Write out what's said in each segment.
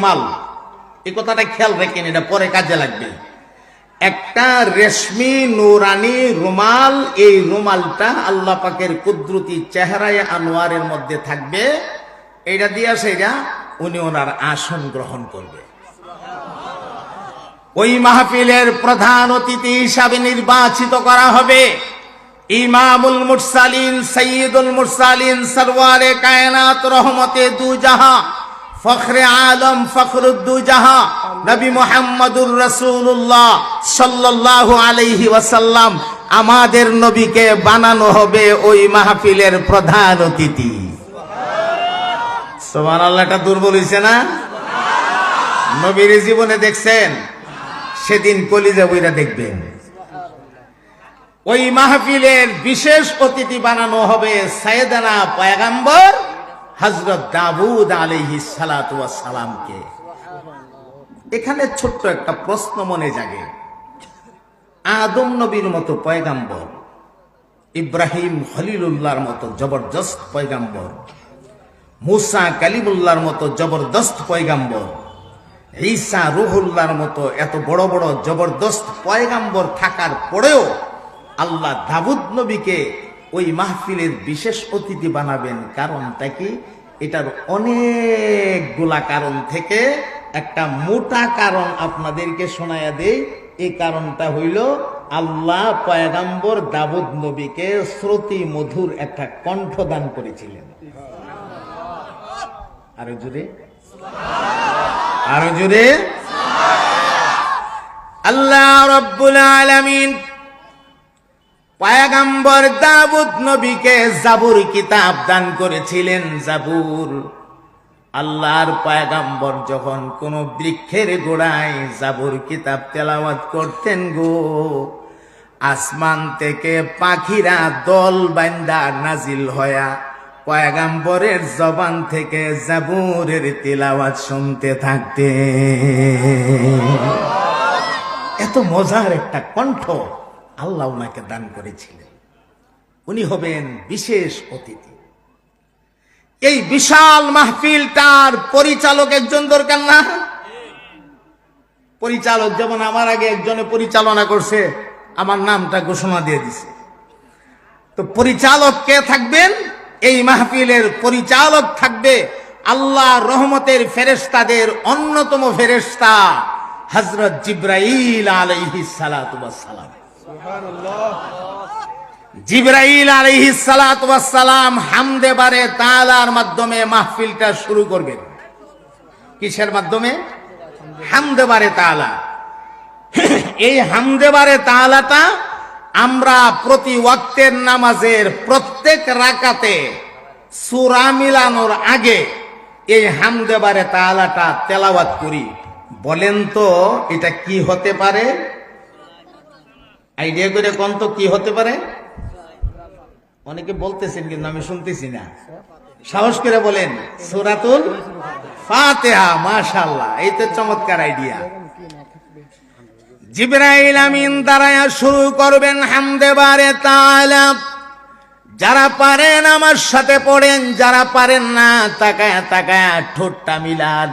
রুমাল এই কথাটা খেয়াল রেখেন, এটা পরে কাজে লাগবে। একটা রেশমি, নুরানি রুমাল, এই রুমালটা আল্লাহ পাকের কুদরতি চেহারায় আনোয়ারের মধ্যে থাকবে। এটা দিয়া সেটা উনি ওনার আসন গ্রহণ করবে। ওই মাহফিলের প্রধান অতিথি হিসাবে নির্বাচিত করা হবে। ইমামুল মুরসালিন সৈয়দুল মুরসালিন, সরওয়ারে কায়নাত রহমতে দু জাহা ফখরে আলম ফখরুদ্দু জাহা নবী মোহাম্মদুর রসুল্লাহ সাল্লাল্লাহু আলাইহি ওয়াসাল্লাম আমাদের নবীকে বানানো হবে ওই মাহফিলের প্রধান অতিথি। সোমান আল্লাহটা দুর্বল হয়েছে না? নবীর জীবনে দেখছেন, সেদিন কলিজা বইরা দেখবেন। ওই মাহফিলের বিশেষ অতিথি বানানো হবে সাইদানা পয়গাম্বর হজরত দাবুদ আলহি সালামকে। এখানে ছোট্ট একটা প্রশ্ন মনে জাগে। আদম নবীর মতো পয়গাম্বর, ইব্রাহিম খলিলুল্লাহর মতো জবরদস্ত পয়গাম্বর, মুসা কালিমুল্লাহর মতো জবরদস্ত পয়গাম্বর, ঈসা রুহুল্লাহর মতো এত বড় বড় জবরদস্ত পয়গাম্বর থাকার পরেও আল্লাহ দাবুদ নবীকে ওই মাহফিলের বিশেষ অতিথি বানাবেন। কারণটা কি? এটার অনেকগুলা কারণ থেকে একটা মোটা কারণ আপনাদেরকে শোনায়া দেই। এই কারণটা হইল, আল্লাহ পয়গাম্বর দাবুদ নবীকে শ্রুতি মধুর একটা কণ্ঠ দান করেছিলেন। আরও জোরে। আরও জোরে। আল্লাহ রব্বুল আলামিন পায়াগাম্বর দাবুদ নবীকে জাবুর কিতাব দান করেছিলেন জাবুর। আল্লাহর পায়গাম্বর যখন কোন বৃক্ষের গোড়ায় জাবুর কিতাব তেলাওয়াত করতেন গো, আসমান থেকে পাখিরা দল বান্দা নাজিল হয়া পয়গাম্বরের জবান থেকে জাবুরের তেলাওয়াত শুনতে থাকতে এত মজার একটা কণ্ঠ। আল্লাহ ওনাকে দান করেছিলেন। উনি হবেন বিশেষ অতিথি। এই বিশাল মাহফিলটার পরিচালক একজন দরকার না? পরিচালক, যেমন আমার আগে একজনে পরিচালনা করছে, আমার নামটা ঘোষণা দিয়ে দিছে। তো পরিচালক কে থাকবেন? এই মাহফিলের পরিচালক থাকবে আল্লাহ রহমতের ফেরেস্তাদের অন্যতম ফেরেস্তা হজরত জিব্রাইল আলাইহি সালাম। জিব্রাইল আলাইহি সালাম হামদে বারে তালার মাধ্যমে মাহফিলটা শুরু করবেন। কিসের মাধ্যমে? হামদে বারে তালা এই হামদে বারে তালাটা আমরা প্রতি ওয়াক্তের নামাজের প্রত্যেক রাকাতে সুরা মিলানোর আগে এই হামদেবারে তালাটা তেলাওয়াত করি। বলেন তো, এটা কি হতে পারে? আইডিয়া করে কোন তো কি হতে পারে? অনেকে বলতেছেন, কিন্তু আমি শুনতেছি না। সাহস করে বলেন, সুরাতুল ফাতেহা মাশাল্লাহ এই তো চমৎকার আইডিয়া। জিব্রাইল আমিন দাঁড়ায়া শুরু করবেন হামদে বারে তাআলা যারা পারেন আমার সাথে পড়েন, যারা পারেন না, তাকায়া তাকায়া ঠোঁটটা মিলান।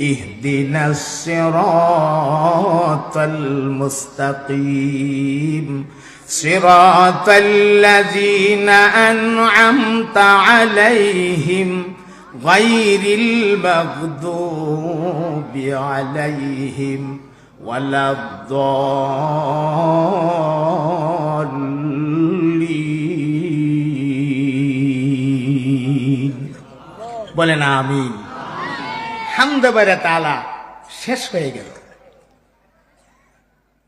اهدنا الصراط المستقيم صراط الذين أنعمت عليهم غير المغضوب عليهم ولا الضالين বলেন আমিন হামদবারে তালা শেষ হয়ে গেল।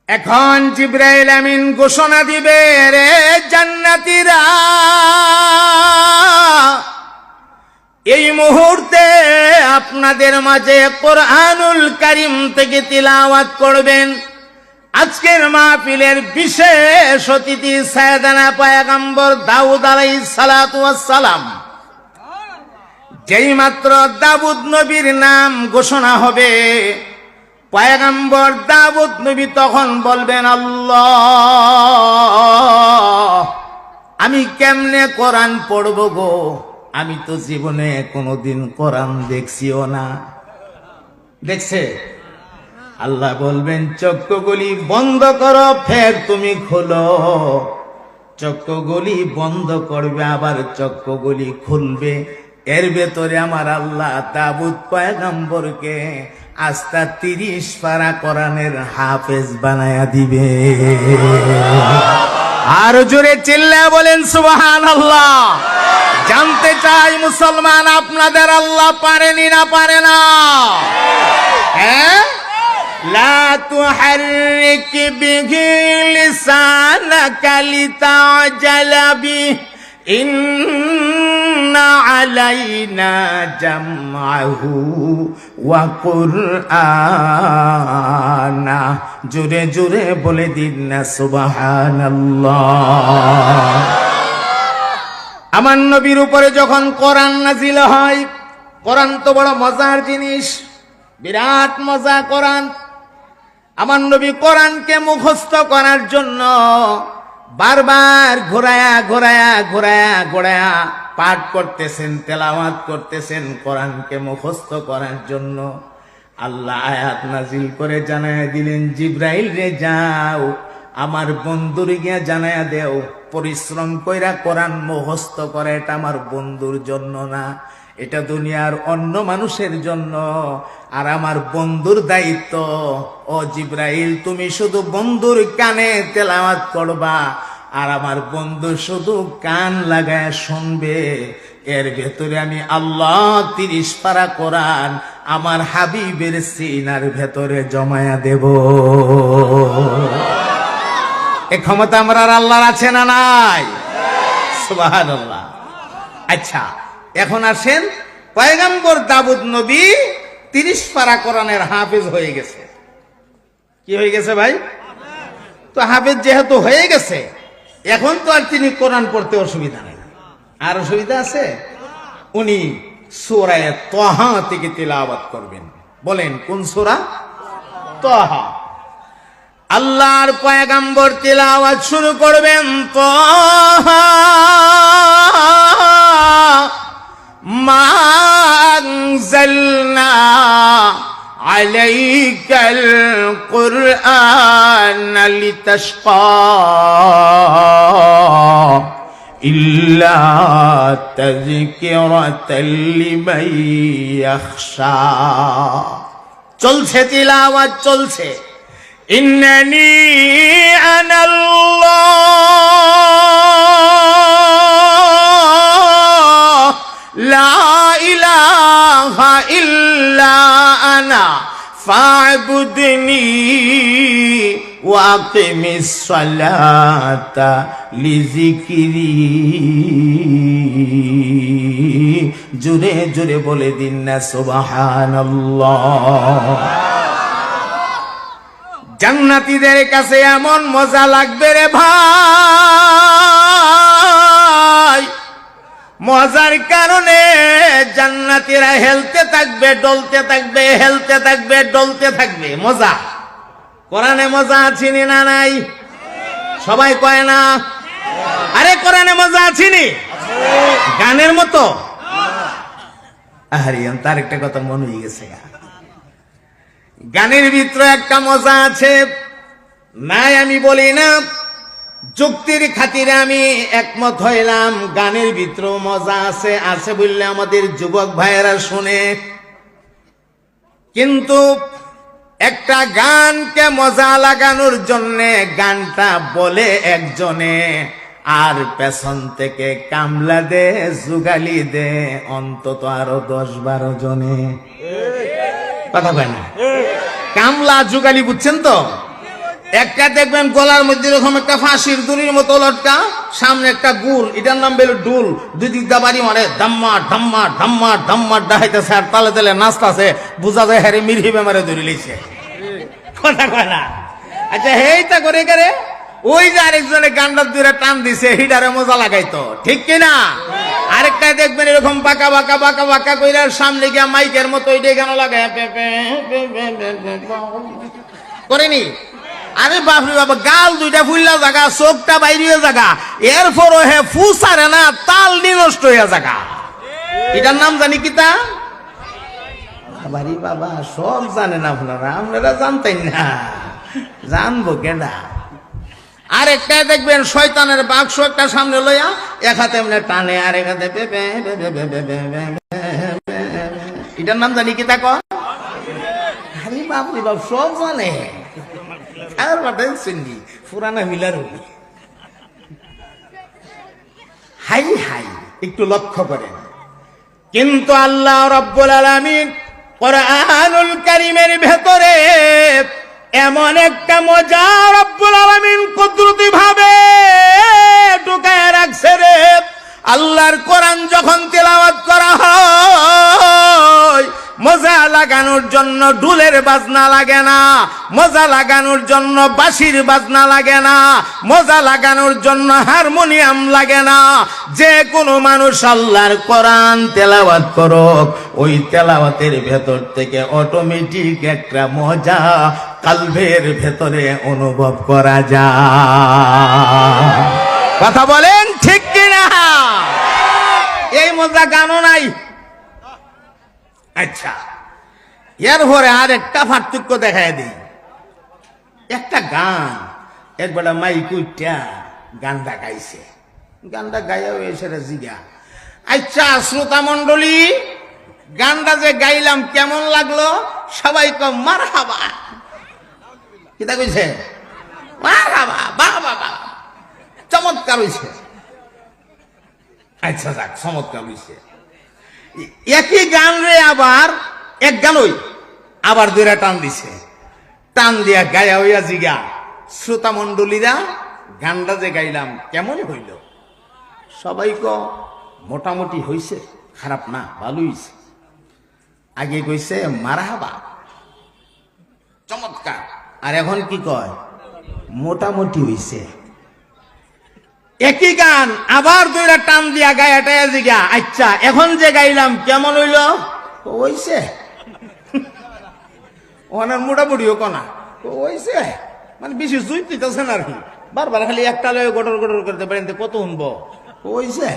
এখন জিব্রাইল আমিন ঘোষণা দিবে, রে জান্নাতীরা, এই মুহূর্তে আপনাদের মাঝে কোরআনুল কারিম থেকে তিলাওয়াত করবেন। আজকের মাহফিলের বিশেষ অতিথি সায়দানা পায়াগাম্বর দাউদ আলাই সালাম। যেই মাত্র দাউদ নবীর নাম ঘোষণা হবে, পায়গাম্বর দাউদ নবী তখন বলবেন, আল্লাহ, আমি কেমনে কোরআন পড়ব গো? আমি তো জীবনে কোনোদিন কোরআন দেখছিও না। দেখছে? আল্লাহ বলবেন, চক্ষুগুলি বন্ধ করো, ফের তুমি খোলো। চক্ষুগুলি বন্ধ করবে, আবার চক্ষুগুলি খুলবে। এর ভেতরে আমার আল্লাহ তাবুত পয়গম্বরকে আস্তা তিরিশ পারা কোরআনের হাফেজ বানায়া দিবে আর জোরে চিল্লা বলেন সুবাহান আল্লাহ জানতে চাই মুসলমান আপনাদের আল্লাহ পারেনি না পারে না হ্যাঁ لا تحرك به لسانك لتعجل به إن علينا جمعه وقرآنه জোরে জোরে বলে দিন না সুবাহান আমার নবীর উপরে যখন কোরআন নাজিল হয় কোরআন তো বড় মজার জিনিস বিরাট মজা কোরআন আমার নবী কোরআনকে মুখস্থ করার জন্য বারবার ঘোরায়া ঘোরায়া ঘোরায়া ঘোরায়া পাঠ করতেছেন, তেলাওয়াত করতেছেন, কোরআনকে মুখস্থ করার জন্য। আল্লাহ আয়াত নাজিল করে জানায় দিলেন, জিব্রাইল রে যাও, আমার বন্ধুর গিয়া জানায়া দেও। পরিশ্রম কইরা কোরআন মুখস্থ করে, এটা আমার বন্ধুর জন্য না। এটা দুনিয়ার অন্য মানুষের জন্য। আর আমার বন্ধুর দায়িত্ব। ও জিব্রাইল, তুমি শুধু বন্ধুর কানে তেলাওয়াত করবা, আর আমার বন্ধু শুধু কান লাগায় শুনবে। এর ভেতরে আমি আল্লাহ তিরিশ পারা কোরআন, আমার হাবিবের সিনার ভেতরে জমায়া দেব। এ ক্ষমতা আমার আল্লাহর আছে না নাই? সুবহানাল্লাহ। আচ্ছা এখন আসেন, পয়গাম্বর দাবুদ নবী তিরিশ পারা কোরআনের হাফেজ হয়ে গেছে। কি হয়ে গেছে ভাই? তো হাফেজ যেহেতু হয়ে গেছে, এখন তো আর তিনি কোরআন পড়তে অসুবিধা নেই। আর অসুবিধা আছে? উনি সোরায় তহা থেকে তেলাওয়াত করবেন। বলেন, কোন সোরা? তহা। আল্লাহর পয়গাম্বর তেলাওয়াত শুরু করবেন তহা। ما أنزلنا عليك القرآن لتشقى إلا تذكرة لمن يخشى চলছে তিলাওয়াত চলছে ইন্নানি আনাল্লাহ فاعبدني وأقم الصلاة لذكري জুড়ে জুড়ে বলে দিন না সুবহানাল্লাহ জান্নাতীদের কাছে এমন মজা লাগবে রে ভাই মজার কারণে জান্নাতীরা হেলতে থাকবে, ডলতে থাকবে, হেলতে থাকবে, ডলতে থাকবে। মজা। কোরআনে মজা আছিনি না নাই? সবাই কয় না? আরে কোরআনে মজা আছিনি গানের মতো। তার একটা কথা মনে হয়ে গেছে। গানের ভিতরে একটা মজা আছে। নাই আমি বলি না। যুক্তির খাতিরে আমি একমত হইলাম গানের ভিতরেও মজা আছে আছে বললে আমাদের যুবক ভাইয়েরা শুনে। কিন্তু একটা গানকে মজা লাগানোর জন্য গানটা বলে একজনে আর পেছন থেকে কামলা দে জুগালি দে অন্তত আরও দশ বারো জনে। কথা কয় না? কামলা জুগালি বুঝছেন তো? একটা দেখবেন গলার মধ্যে এরকম একটা ফাঁসির দড়ির মতো লটকা সামনে একটা গুল এটার নাম বেলো ডুল দুই দা বাড়ি মারে ধাম্মা ধাম্মা ধাম্মা ধাম্মা ডাহাইতেছে আর তালে তালে নাচতাছে বুঝা যায় হ্যারে মিরহি বেমারে ধরে লিছে কথা কয় না আচ্ছা হেইটা করে করে ওই যে আরেকজনে গান্ডার দূরে টান দিছে হিডারে মজা লাগাইতো ঠিক কিনা আরেকটা দেখবেন এরকম বাঁকা বাঁকা বাঁকা বাঁকা কইরা সামনে গিয়া মাইকের মতো ওইটাই গান লাগায়। করেনি আরে বাপরে বাবা গাল দুইটা ফুললা জাগা চোখটা বাইরে জাগা এরপরও হে ফুসারে না তাল নষ্ট হইয়া জাগা এটার নাম জানি কি তা বাবারি বাবা সব জানেন আপনারা আপনারা জানতেন না জানব কেনা আর একটা দেখবেন শয়তানের বাক্স একটা সামনে লইয়া এক হাতে এমনি টানে আর এক হাতে এটার নাম জানি কি তা কর আরে বাপরে বাপ সব জানে আর বাটেন চিনি পুরানা মিলার হাই হাই একটু লক্ষ্য করেন কিন্তু আল্লাহ রব্বুল আলামিন কোরআনুল কারীমের ভেতরে এমন একটা মজা রব্বুল আলামিন কুদরতি ভাবে ঢুকায় রাখছে রে। আল্লাহর কোরআন যখন তেলাওয়াত লাগানোর জন্য ডুলের বাজনা লাগে না, মজা লাগানোর জন্য বাঁশির বাজনা লাগে না, মজা লাগানোর জন্য হারমোনিয়াম লাগে না। যে কোনো মানুষ আল্লাহর কোরআন তেলাওয়াত করুক, ওই তেলাওয়াতের ভেতর থেকে অটোমেটিক একটা মজা কালভের ভেতরে অনুভব করা যায়। কথা বলেন ঠিক কিনা? এই মজা গানও নাই? আচ্ছা। এর পরে আর একটা পার্থক্য দেখায় দিই। একটা গান একবেলা মাইকুইটা গানটা গাইছে। গানটা গাইয়া এসে জিগা। আচ্ছা শ্রোতা মন্ডলী গানটা যে গাইলাম কেমন লাগল? সবাই কম মার হাবা কিতা কইছে? মার হাবা বাহ বাবা। চমৎকার হইছে। আচ্ছা যাক, চমৎকার হইছে। একই গান রে আবার এক গান ওই আবার দুইটা টান দিছে। টান দিয়া গায়া হইয়া জিগা। শ্রোতা মন্ডলীরা গানটা যে গাইলাম, কেমন হইল? সবাই ক, মোটামুটি হইছে, খারাপ না ভালো হইছে। আগে কইছে মারাহাবা চমৎকার। আর এখন কি কয়? মোটামুটি হইছে। একই গান, আবার দুইটা টান দিয়া গায়ে টায়া জিগা। আচ্ছা এখন যে গাইলাম, কেমন হইল? ওইছে ওনার মোটামুটিও কনা। ওইছে মানে বেশি জুই দিতেছে না আর কি। বারবার খালি একটা লয়ে গটর গটর করতে পারেন কত শুনব ওইছে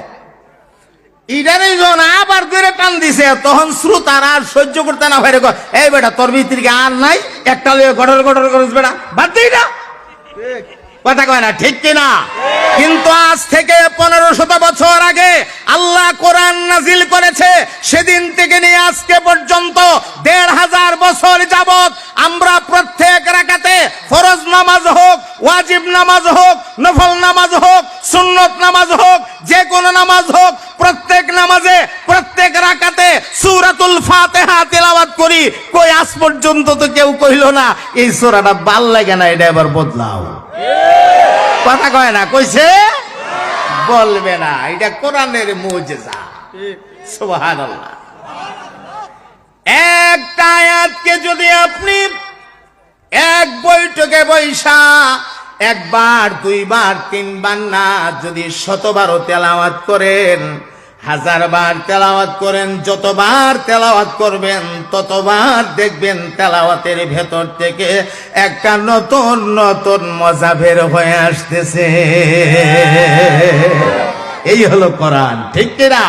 ইডারে যখন আবার দুইটা টান দিছে, তখন শ্রোতার আর সহ্য করতে না ভাই রে এই বেটা, তোর ভিতরে আর নাই? একটা লয়ে গটর গটর করিস বেটা, বাদ দিই না কথা কয় না, ঠিক কিনা? কিন্তু আজ থেকে বছর আগে আল্লাহ কোরআন নাজিল করেছে। সেদিন থেকে নিয়ে আজকে পর্যন্ত দেড় হাজার বছর যাবত আমরা প্রত্যেক রাকাতে ফরজ নামাজ হোক, ওয়াজিব নামাজ হোক, নফল নামাজ হোক, সুন্নত নামাজ হোক যে কোনো নামাজ হোক, প্রত্যেক নামাজে, প্রত্যেক রাকাতে সূরাতুল ফাতিহা তেলাওয়াত করি। কই আজ পর্যন্ত তো কেউ কইল না, এই সূরাটা ভালো লাগে না, এটা এবার বদলাও। কথা কয় না, কইছে? বলবে না, এটা কোরআনের মুজিজা। সুবহানাল্লাহ। একটা আয়াতকে যদি আপনি এক বৈঠকে বৈশা, একবার, দুইবার, তিনবার না, যদি শতবারও তেলাওয়াত করেন হাজার বার তেলাওয়াত করেন, যতবার তেলাওয়াত করবেন, ততবার দেখবেন তেলাওয়াতের ভেতর থেকে একটা নতুন নতুন মজা বের হয়ে আসতেছে। এই হলো কোরআন, ঠিক কিনা?